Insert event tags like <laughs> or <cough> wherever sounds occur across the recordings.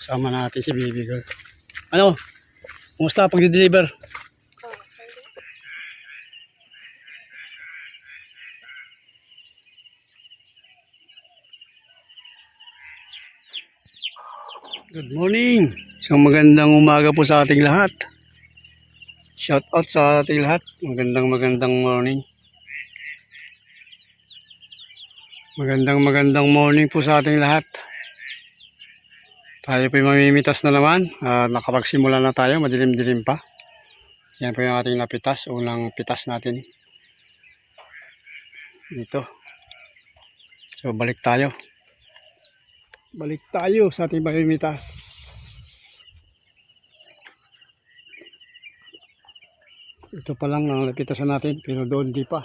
Kasama natin si baby girl. Ano? Kumusta pag deliver Good morning. Isang magandang umaga po sa ating lahat. Shout out sa ating lahat. Magandang magandang morning. Magandang magandang morning po sa ating lahat. Tayo po mamimitas na naman. Ah, nakapagsimula na tayo. Madilim-dilim pa. Yan po yung ating napitas. Unang pitas natin. Dito. So balik tayo. Balik tayo sa ating mamimitas. Ito pa lang ang napitasan natin. Pero doon di pa.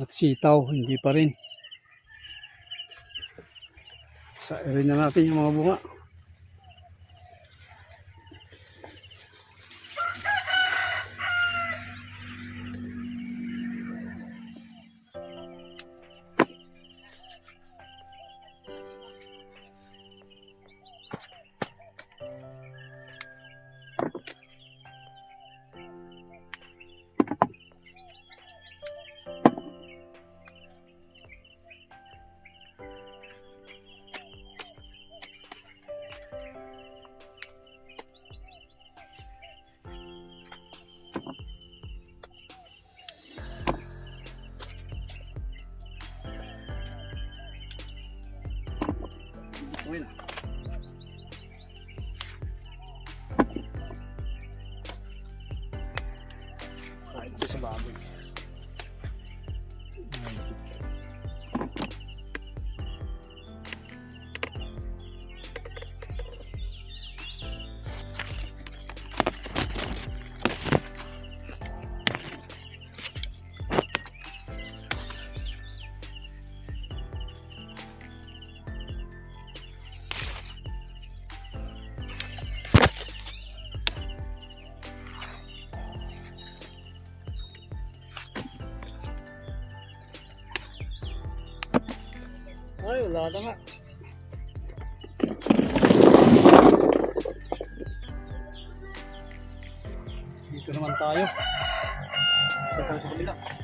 At sitaw, hindi pa rin. Sa rin na natin yung mga bunga. Ay, wala na nga. Dito naman tayo. Dito tayo sa kabila.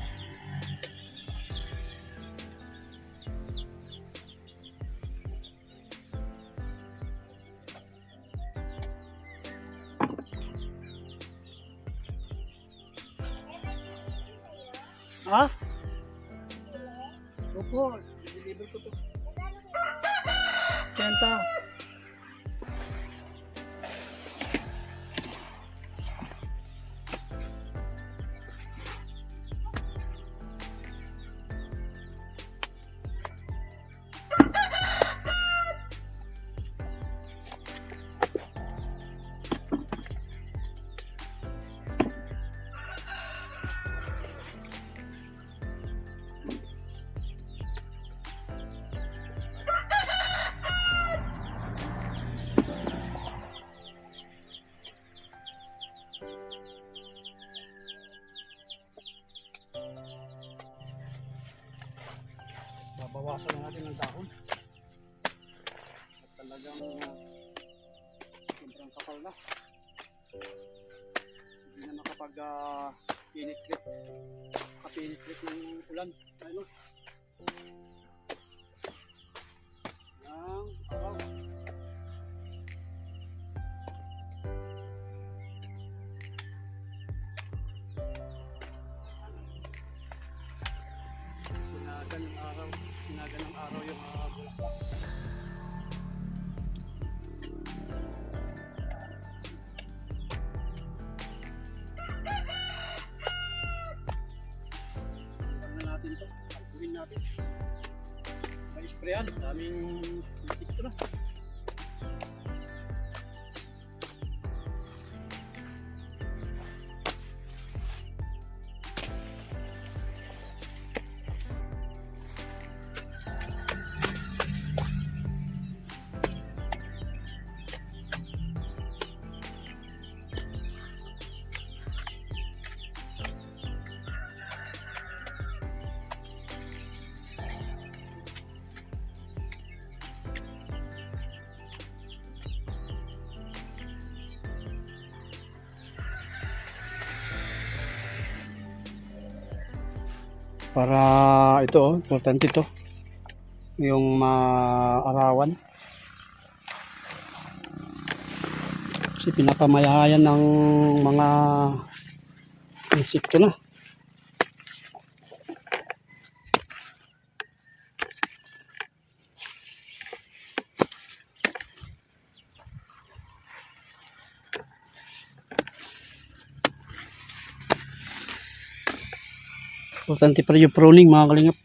Babawasan na natin ng dahon. At talagang uh, sobrang kapal na. Hindi na makapag uh, pinitrit. Kapinitrit ng ulan. Ano? May sprayan. Para ito, oh, importante ito. Yung maarawan. Kasi pinapamayayan ng mga insekto na. Importante pa rin yung pruning mga kalingap.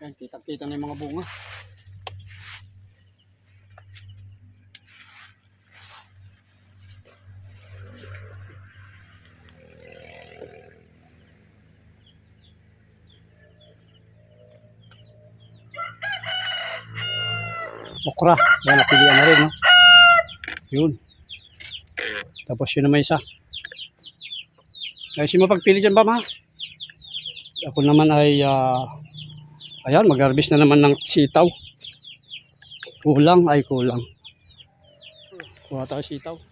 Yan, kita-kita na yung mga bunga. Okra. Yan, napilian na rin, no? Yun. Tapos yun naman isa. Ay, si mapagpili dyan ba, ma? Ako naman ay, ah, ayan, mag-harvest na naman ng sitaw. Kulang, ay kulang. Kuha tayo sitaw.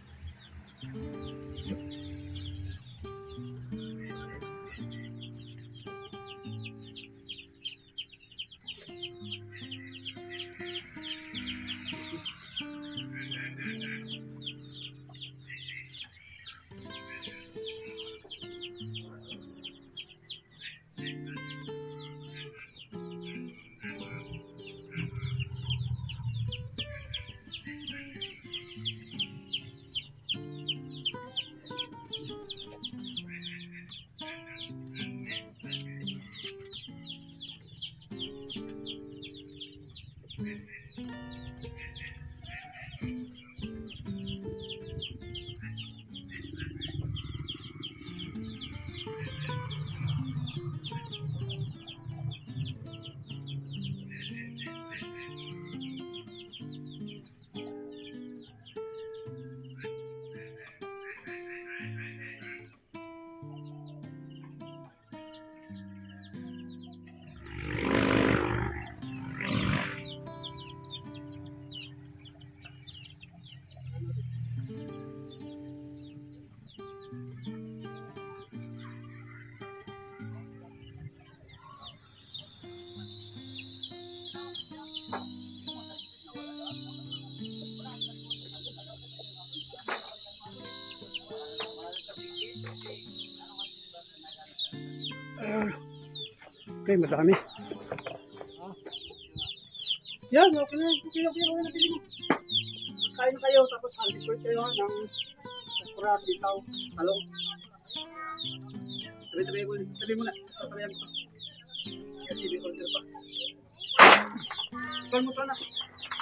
Okay, madami. Yan, okay na. Okay na, okay na, okay na. Mo. Kain na kayo, tapos harvest work kayo ng sakura, sitaw, talong. Tabi, tabi mo, tabi mo na. Tabi mo na. Kasi may order pa. Ikon mo to na.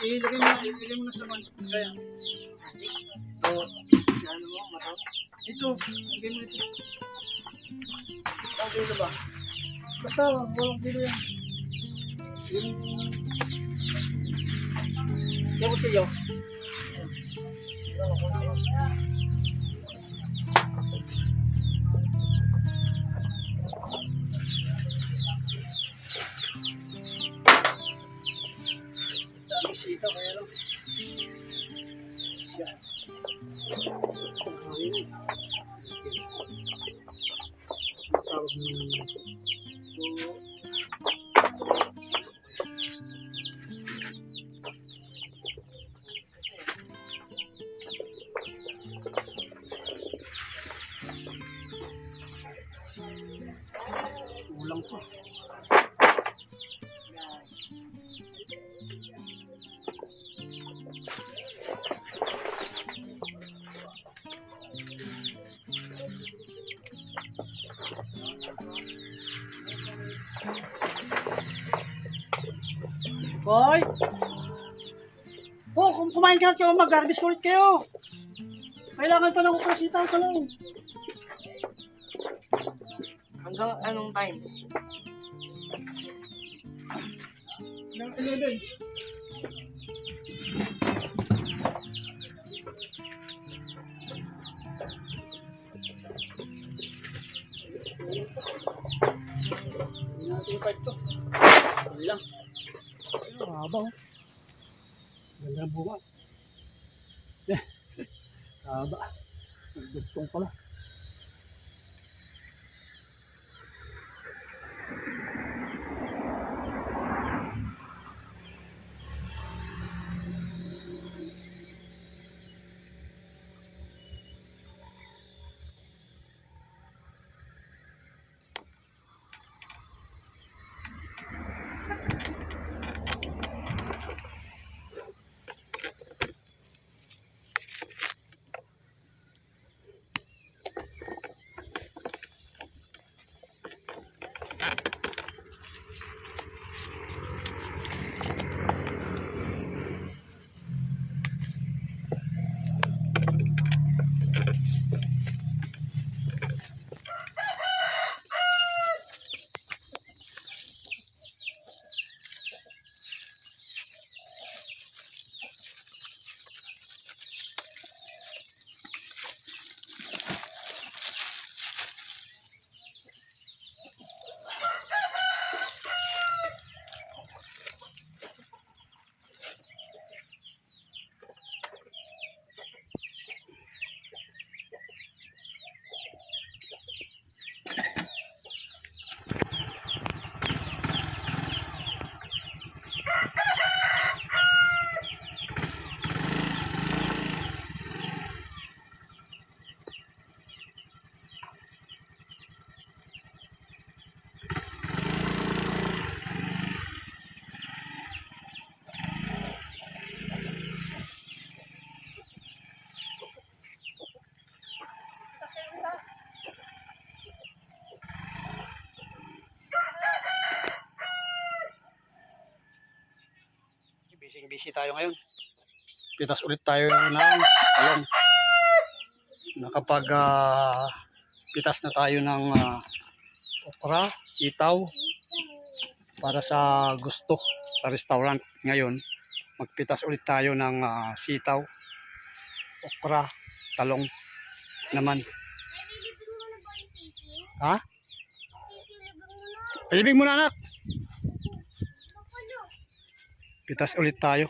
Ilagay mo ilagay mo na sa man. Kaya. So, ano mo, mataw. Ito, ilagay mo ito. Ang kilo ba? Basta, walang kilo yan. Yung... Yung kutilyo. Dami sita, kaya lang. Siya. Ayun. tawag ng so kulang pa Boy! Oh, kum kumain ka kayo, mag-harvest ulit kayo. Kailangan pa ng kukrasita sa loob. Hanggang anong time? Ng 11. Hindi natin pa ito. Hindi lang. Haba oh. Ganda ng bunga. Haba. Nagdugtong pala. Busy busy tayo ngayon. Pitas ulit tayo ng talong. Nakapag ah, pitas na tayo ng ah, okra, sitaw para sa gusto sa restaurant ngayon. Magpitas ulit tayo ng ah, sitaw, okra, talong naman. Ha? Sisiw, libing mo na. Ilibig mo na anak. Pitas ulit tayo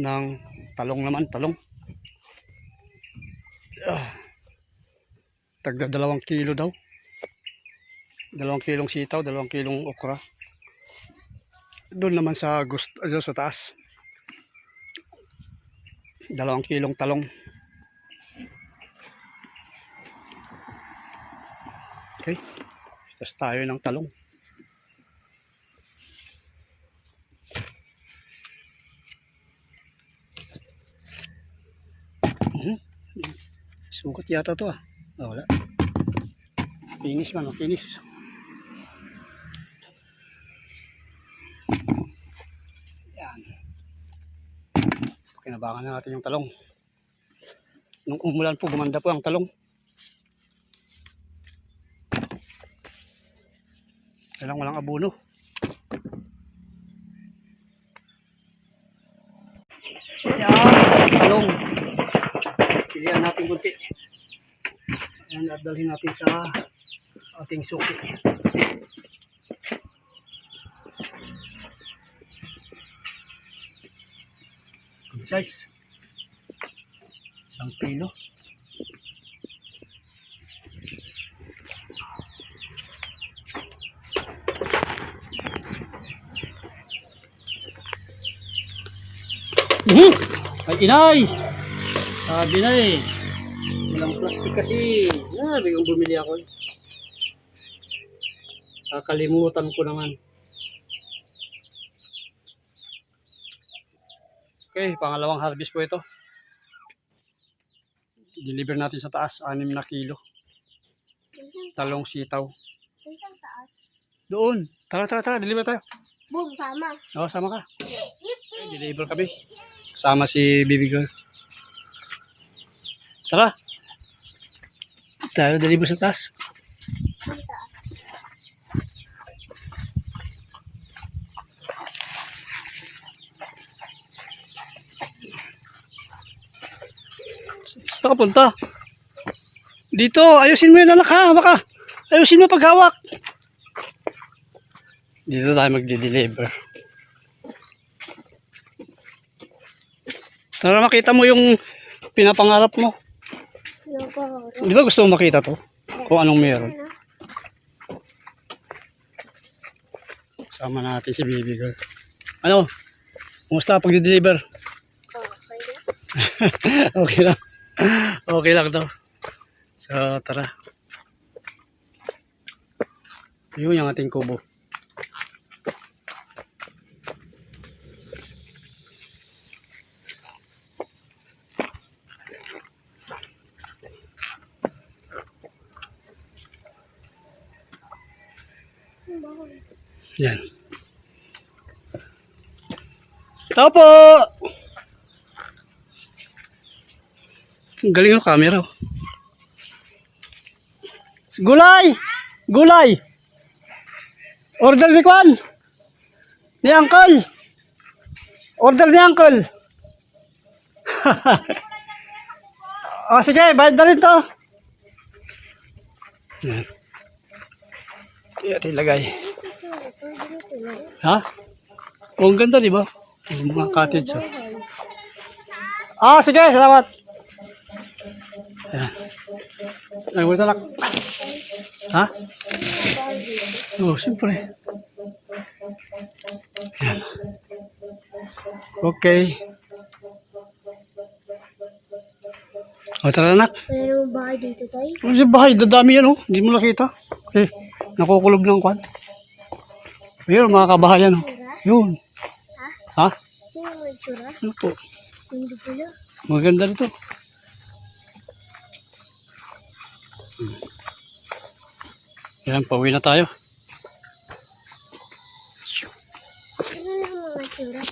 ng talong naman, talong. Ah. Tagda dalawang kilo daw. Dalawang kilong sitaw, dalawang kilong okra. Doon naman sa gusto, sa taas. Dalawang kilong talong. Okay. Tapos tayo ng talong. Yata to ah. Ah, wala. Kinis man, oh, kinis. Yan. Kinabangan na natin yung talong. Nung umulan po, gumanda po ang talong. Kailang walang abuno. Yan, talong. Pilihan natin kunti. Ayan, at dalhin natin sa ating suki. Good size. Isang kilo. Mhm! Ay, inay! Sabi na eh. Walang plastic kasi. Ah, biglang bumili ako. Kakalimutan ko naman. Okay, pangalawang harvest po ito. Deliver natin sa taas, 6 na kilo. Talong sitaw. isang taas. Doon. Tara, tara, tara. Deliver tayo. Boom, sama. Oo, sama ka. Deliver kami. Kasama si baby girl. Tara. Tayo deliver sa taas. Saan ka punta? Dito, ayusin mo yun anak baka. Ayusin mo paghawak. Dito tayo magde-deliver. Para makita mo yung pinapangarap mo. Di ba gusto mo makita to? Kung anong meron. Sama natin si baby girl. Ano? Kumusta pag-deliver? <laughs> Okay lang. Okay lang daw. So, tara. Yun yung ating kubo. Yan. Tao po! Ang galing ng camera. oh. Gulay! Gulay! Order ni Kwan! Ni Uncle! Order ni Uncle! o <laughs> sige, bayad na rin to. Yan. Yan, ilagay. Ha? Oh, ang ganda, di ba? Yung mga cottage. Oh. Ah, sige, salamat. Ayan. Ay, wala talak. Ha? Oh, siyempre. Ayan. Okay. O, tara anak. Wala namang bahay dito, tay. Ano sa bahay? Dadami yan, oh. Hindi mo nakita. Eh, nakukulob ng kwan. Ayun, mga kabahayan, oh. Yun. Ha? Itsura? Ano po? Maganda rito. Hmm. Yan, pauwi na tayo.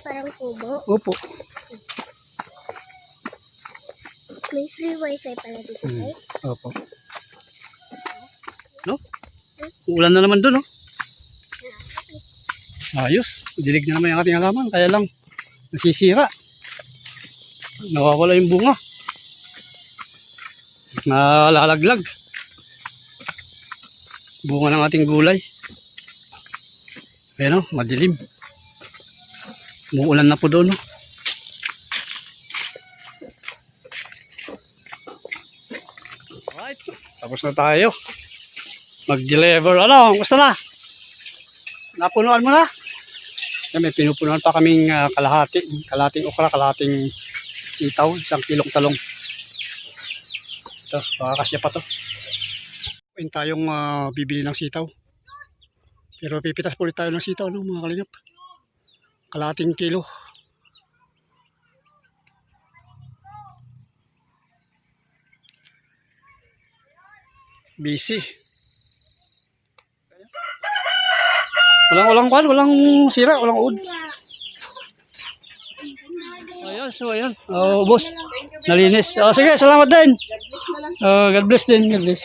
Parang kubo. Opo. May free wifi pala dito, Hmm. Opo. No? Ulan na naman doon, no? Ayos. Dilig na naman yung ating halaman. Kaya lang, nasisira. Nawawala yung bunga. Nalalaglag. Bunga ng ating gulay. Ayan o, madilim. Umuulan na po doon, no? Alright. Tapos na tayo. Mag-deliver. Ano? Gusto na? Napunuan mo na? Yan, may pinupunuan pa kaming ah, kalahati. Kalating okra, kalating sitaw, isang kilong talong. Ito, makakasya pa to. Pwede tayong ah, bibili ng sitaw. Pero pipitas po ulit tayo ng sitaw, no, mga kalingap. Kalating kilo. Busy. Walang walang kwan, walang sira, walang ud. Ayan, so ayan. Oh, boss. Nalinis. Oh, sige, salamat din. Oh, God bless din. God bless.